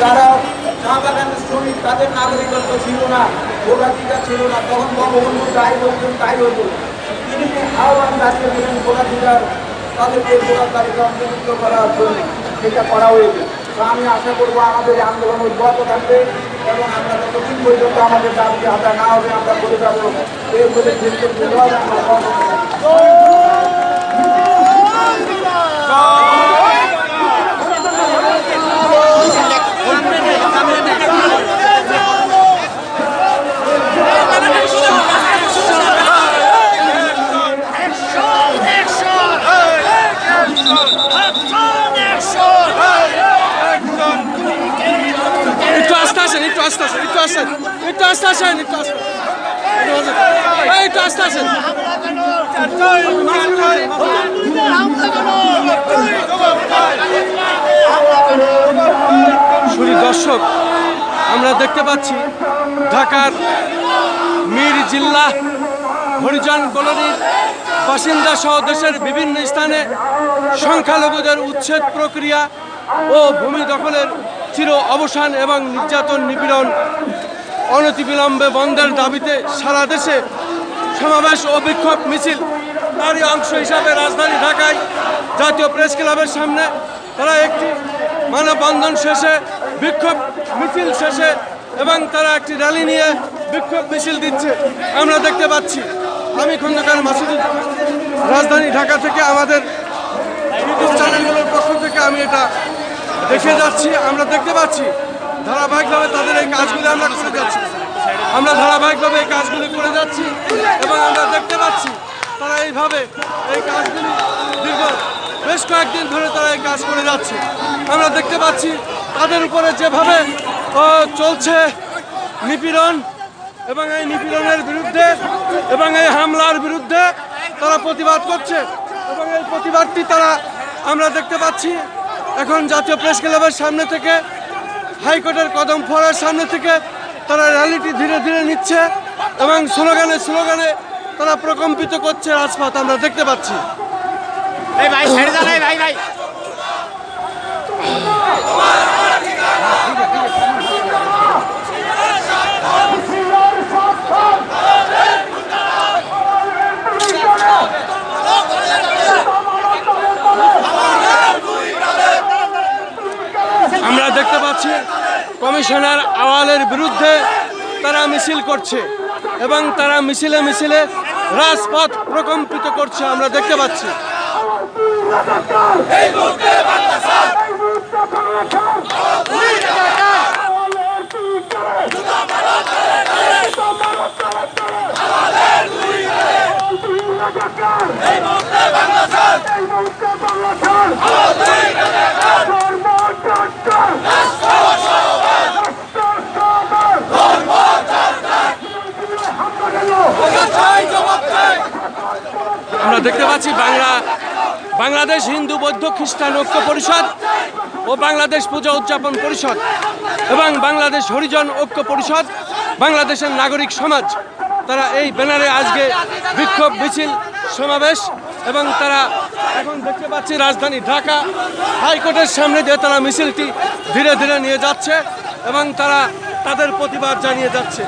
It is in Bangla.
যারা চা বাগানের শ্রমিক, তাদের নাগরিকত্ব ছিল না, ভোটাধিকার ছিল না, তখন বঙ্গবন্ধু তাই বলতেন তাই হতো তিনি আহ্বান জানিয়ে দিলেন ভোটাধিকার তাদেরকে ভোটার তালিকা অন্তর্ভুক্ত করার জন্য সেটা করা হয়েছে। তো আমি আশা করব আমাদের আন্দোলন অব্যাহত থাকবে এবং আমরা যতদিন পর্যন্ত আমাদের দাবি আদায় না হবে, আমরা করে যাব। এই বলে আমরা কর্মসূচি একটু আস্তে আসেন একটু আস্তে আসেন দর্শক, আমরা দেখতে পাচ্ছি ঢাকার মির জিল্লা, হরিজন কলোনির বাসিন্দা সহ দেশের বিভিন্ন স্থানে সংখ্যালঘুদের উচ্ছেদ প্রক্রিয়া ও ভূমি দখলের চির অবসান এবং নির্যাতন নিপীড়ন অনতিবিলম্বে বন্ধের দাবিতে সারা দেশে সমাবেশ ও বিক্ষোভ মিছিল। তারই অংশ হিসাবে রাজধানী ঢাকায় জাতীয় প্রেস ক্লাবের সামনে তারা একটি মানববন্ধন শেষে বিক্ষোভ মিছিল শেষে এবং তারা একটি র্যালি নিয়ে বিক্ষোভ মিছিল দিচ্ছে। আমরা দেখতে পাচ্ছি, আমি খন্দকার মাসুদুজ্জামান রাজধানী ঢাকা থেকে আমাদের ইউটিউব চ্যানেলগুলোর পক্ষ থেকে আমি এটা দেখে যাচ্ছি। আমরা দেখতে পাচ্ছি ধারাবাহিকভাবে তাদের এই কাজগুলি আমরা করে যাচ্ছি। আমরা ধারাবাহিকভাবে এই কাজগুলি করে যাচ্ছি এবং আমরা দেখতে পাচ্ছি তারা এইভাবে এই কাজগুলি দীর্ঘ বেশ কয়েকদিন ধরে তারা এই কাজ করে যাচ্ছে। আমরা দেখতে পাচ্ছি তাদের উপরে যেভাবে চলছে নিপীড়ন এবং এই নিপীড়নের বিরুদ্ধে এবং এই হামলার বিরুদ্ধে তারা প্রতিবাদ করছে এবং এই প্রতিবাদটি তারা, আমরা দেখতে পাচ্ছি। এখন জাতীয় প্রেস ক্লাবের সামনে থেকে হাইকোর্টের কদম ফোয়ারার সামনে থেকে তারা র্যালিটি ধীরে ধীরে নিচ্ছে এবং স্লোগানে স্লোগানে তারা প্রকম্পিত করছে রাজপথ, আমরা দেখতে পাচ্ছি। ভাই ভাই ভাই আমরা দেখতে পাচ্ছি, কমিশনার আওয়ালের বিরুদ্ধে তারা মিছিল করছে এবং তারা মিছিলে মিছিলে রাজপথ প্রকম্পিত করছে আমরা দেখতে পাচ্ছি। দেখতে পাচ্ছি বাংলা, বাংলাদেশ হিন্দু, বৌদ্ধ, খ্রিস্টান ঐক্য পরিষদ ও বাংলাদেশ পূজা উদযাপন পরিষদ এবং বাংলাদেশ হরিজন ঐক্য পরিষদ, বাংলাদেশের নাগরিক সমাজ। তারা এই ব্যানারে আজকে বিক্ষোভ, মিছিল, সমাবেশ এবং তারা এখন দেখতে পাচ্ছি রাজধানী ঢাকা হাইকোর্টের সামনে দিয়ে তারা মিছিলটি ধীরে ধীরে নিয়ে যাচ্ছে এবং তারা তাদের প্রতিবাদ জানিয়ে যাচ্ছে।